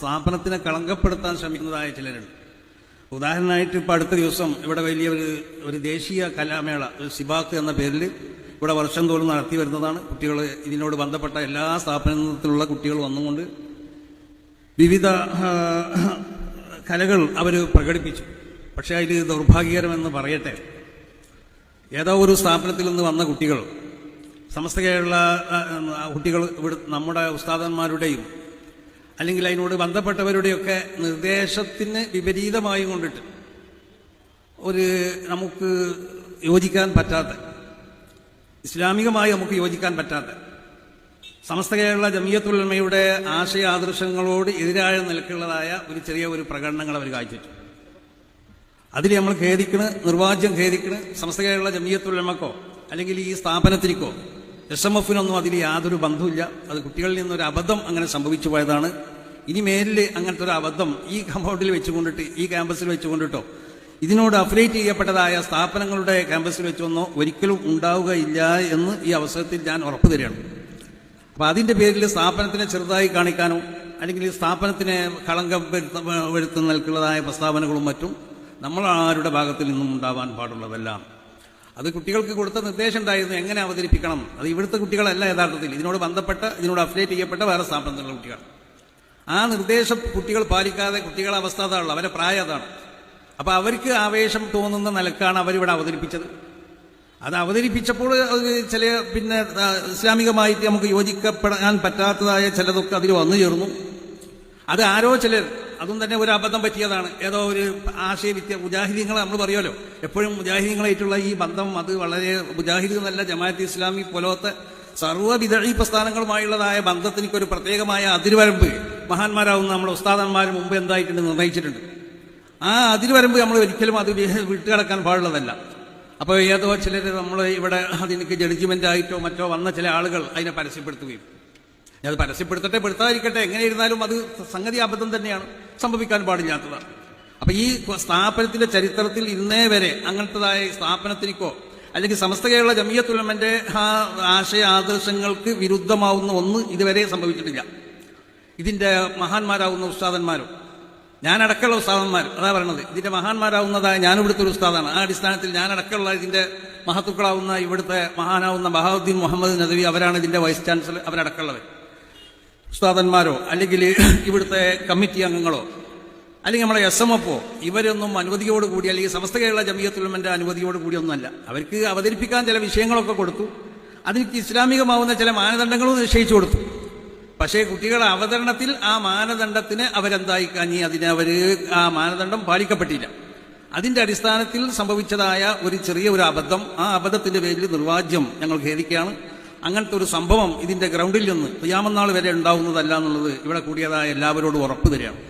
സ്ഥാപനത്തിനെ കളങ്കപ്പെടുത്താൻ ശ്രമിക്കുന്നതായ ചിലരുണ്ട്. ഉദാഹരണമായിട്ട് ഇപ്പോൾ അടുത്ത ദിവസം ഇവിടെ വലിയ ഒരു ഒരു ദേശീയ കലാമേള ഒരു സിബാക്ക് എന്ന പേരിൽ ഇവിടെ വർഷം തോറും നടത്തി വരുന്നതാണ്. കുട്ടികൾ ഇതിനോട് ബന്ധപ്പെട്ട എല്ലാ സ്ഥാപനത്തിലുള്ള കുട്ടികൾ വന്നുകൊണ്ട് വിവിധ കലകൾ അവർ പ്രകടിപ്പിച്ചു. പക്ഷേ അതിൽ ദൗർഭാഗ്യകരമെന്ന് പറയട്ടെ. ഏതോ ഒരു സ്ഥാപനത്തിൽ നിന്ന് വന്ന കുട്ടികൾ സമസ്ത കേരള കുട്ടികൾ ഇവിടെ നമ്മുടെ ഉസ്താദന്മാരുടെയും അല്ലെങ്കിൽ അതിനോട് ബന്ധപ്പെട്ടവരുടെയൊക്കെ നിർദ്ദേശത്തിന് വിപരീതമായി കൊണ്ടിട്ട് ഒരു നമുക്ക് യോജിക്കാൻ പറ്റാത്ത ഇസ്ലാമികമായി നമുക്ക് യോജിക്കാൻ പറ്റാത്ത സമസ്ത കേരള ജമിയത്തുലമയുടെ ആശയ ആദർശങ്ങളോട് എതിരായ നിലക്കുള്ളതായ ഒരു ചെറിയ ഒരു പ്രകടനങ്ങൾ അവർ കാഴ്ചവെച്ചു. അതിൽ നമ്മൾ ഖേദിക്കണ് നിർവാജ്യം ഖേദിക്കണ് സമസ്ത കേരള ജമിയത്തുലമക്കോ അല്ലെങ്കിൽ ഈ സ്ഥാപനത്തിനിക്കോ എസ് എം എഫിനൊന്നും അതിൽ യാതൊരു ബന്ധവുമില്ല. അത് കുട്ടികളിൽ നിന്നൊരു അബദ്ധം അങ്ങനെ സംഭവിച്ചു പോയതാണ്. ഇനി മേലിൽ അങ്ങനത്തെ ഒരു അബദ്ധം ഈ കമ്പൗണ്ടിൽ വെച്ചുകൊണ്ടിട്ട് ഈ ക്യാമ്പസിൽ വെച്ചുകൊണ്ടിട്ടോ ഇതിനോട് അഫിലേറ്റ് ചെയ്യപ്പെട്ടതായ സ്ഥാപനങ്ങളുടെ ക്യാമ്പസിൽ വെച്ചൊന്നോ ഒരിക്കലും ഉണ്ടാവുകയില്ല എന്ന് ഈ അവസരത്തിൽ ഞാൻ ഉറപ്പു തരികയാണ്. അപ്പോൾ അതിന്റെ പേരിൽ സ്ഥാപനത്തിനെ ചെറുതായി കാണിക്കാനോ അല്ലെങ്കിൽ സ്ഥാപനത്തിനെ കളങ്കം വരുത്ത വരുത്തുന്ന നിൽക്കുന്നതായ പ്രസ്താവനകളും മറ്റും നമ്മൾ ആരുടെ ഭാഗത്തിൽ നിന്നും ഉണ്ടാവാൻ പാടുള്ളതല്ല അത് കുട്ടികൾക്ക് കൊടുത്ത നിർദ്ദേശം ഉണ്ടായിരുന്നു എങ്ങനെ അവതരിപ്പിക്കണം? അത് ഇവിടുത്തെ കുട്ടികളല്ല യഥാർത്ഥത്തിൽ. ഇതിനോട് ബന്ധപ്പെട്ട ഇതിനോട് അഫിലേറ്റ് ചെയ്യപ്പെട്ട വേറെ സ്ഥാപനത്തിലുള്ള കുട്ടികൾ ആ നിർദ്ദേശം കുട്ടികൾ പാലിക്കാതെ കുട്ടികളെ അവസ്ഥ അതാണല്ലോ. അവരെ പ്രായം അതാണ്. അപ്പൊ അവർക്ക് ആവേശം തോന്നുന്ന നിലക്കാണ് അവരിവിടെ അവതരിപ്പിച്ചത്. അത് അവതരിപ്പിച്ചപ്പോൾ ചില പിന്നെ ഇസ്ലാമികമായിട്ട് നമുക്ക് യോജിക്കപ്പെടാൻ പറ്റാത്തതായ ചിലതൊക്കെ അതിൽ വന്നു ചേർന്നു. അത് ആരോ ചിലർ അതും തന്നെ ഒരു അബദ്ധം പറ്റിയതാണ്. ഏതോ ഒരു ആശയവിദ്യ മുജാഹിദീങ്ങൾ നമ്മൾ പറയുമല്ലോ. എപ്പോഴും മുജാഹിദീങ്ങളായിട്ടുള്ള ഈ ബന്ധം അത് വളരെ മുജാഹിദ് എന്നല്ല ജമാഅത്ത് ഇസ്ലാമി പോലത്തെ സർവവിധി പ്രസ്ഥാനങ്ങളുമായുള്ളതായ ബന്ധത്തിനൊക്കെ ഒരു പ്രത്യേകമായ അതിരുവരമ്പ്. മഹാന്മാരാവുന്ന നമ്മുടെ ഉസ്താദന്മാർ മുമ്പ് എന്തായിട്ടുണ്ട് നിർണയിച്ചിട്ടുണ്ട്. ആ അതിരുവരമ്പ് നമ്മൾ ഒരിക്കലും അത് വിട്ടുകിടക്കാൻ പാടുള്ളതല്ല. അപ്പോൾ ഏതോ ചിലർ നമ്മൾ ഇവിടെ അതിനൊക്കെ ജഡ്ജ്മെന്റായിട്ടോ മറ്റോ വന്ന ചില ആളുകൾ അതിനെ പരസ്യപ്പെടുത്തുകയും ഞാൻ അത് പരസ്യപ്പെടുത്തട്ടെ പെടുത്താതിരിക്കട്ടെ എങ്ങനെ ഇരുന്നാലും അത് സംഗതി അബദ്ധം തന്നെയാണ്. സംഭവിക്കാൻ പാടില്ലാത്തതാണ് അപ്പൊ ഈ സ്ഥാപനത്തിന്റെ ചരിത്രത്തിൽ ഇന്നേ വരെ അങ്ങനത്തതായ സ്ഥാപനത്തിനിക്കോ അല്ലെങ്കിൽ സമസ്ത കേരള ജമിയത്തുലമന്റെ ആ ആശയ ആദർശങ്ങൾക്ക് വിരുദ്ധമാവുന്ന ഒന്ന് ഇതുവരെ സംഭവിച്ചിട്ടില്ല. ഇതിന്റെ മഹാന്മാരാവുന്ന ഉസ്താദന്മാരും ഞാനടക്കമുള്ള ഉസ്താദന്മാർ അതാ പറയണത്. ഇതിന്റെ മഹാന്മാരാവുന്നതായ ഞാൻ ഇവിടുത്തെ ഒരു ഉസ്താദാണ്. ആ അടിസ്ഥാനത്തിൽ ഞാനടക്കമുള്ള ഇതിന്റെ മഹത്തുക്കളാവുന്ന ഇവിടുത്തെ മഹാനാവുന്ന ബഹാവുദ്ദീൻ മുഹമ്മദ് നദവി അവരാണ് ഇതിന്റെ വൈസ് ചാൻസലർ അവരടക്കമുള്ളവർ ഉസ്താദന്മാരോ അല്ലെങ്കിൽ ഇവിടുത്തെ കമ്മിറ്റി അംഗങ്ങളോ അല്ലെങ്കിൽ നമ്മുടെ എസ് എം എഫോ ഇവരൊന്നും അനുമതിയോട് കൂടി അല്ലെങ്കിൽ സമസ്ത കേരള ജമിയത്തുലമന്റെ അനുമതിയോട് കൂടിയൊന്നുമല്ല അവർക്ക് അവതരിപ്പിക്കാൻ ചില വിഷയങ്ങളൊക്കെ കൊടുത്തു. അതിന് ഇസ്ലാമികമാവുന്ന ചില മാനദണ്ഡങ്ങളും നിശ്ചയിച്ചു കൊടുത്തു. പക്ഷേ കുട്ടികളുടെ അവതരണത്തിൽ ആ മാനദണ്ഡത്തിന് അവരെന്തായി കാഞ്ഞി? അതിന് അവർ ആ മാനദണ്ഡം പാലിക്കപ്പെട്ടില്ല. അതിന്റെ അടിസ്ഥാനത്തിൽ സംഭവിച്ചതായ ഒരു ചെറിയ ഒരു അബദ്ധം. ആ അബദ്ധത്തിന്റെ പേരിൽ നിർവാജ്യം ഞങ്ങൾ ഖേദിക്കുകയാണ്. അങ്ങനത്തെ ഒരു സംഭവം ഇതിന്റെ ഗ്രൗണ്ടിൽ നിന്ന് ക്രിയാമനാൾ വരെ ഉണ്ടാവുന്നതല്ല എന്നുള്ളത് ഇവിടെ കൂടിയതായ എല്ലാവരോടും ഉറപ്പ് തരികയാണ്.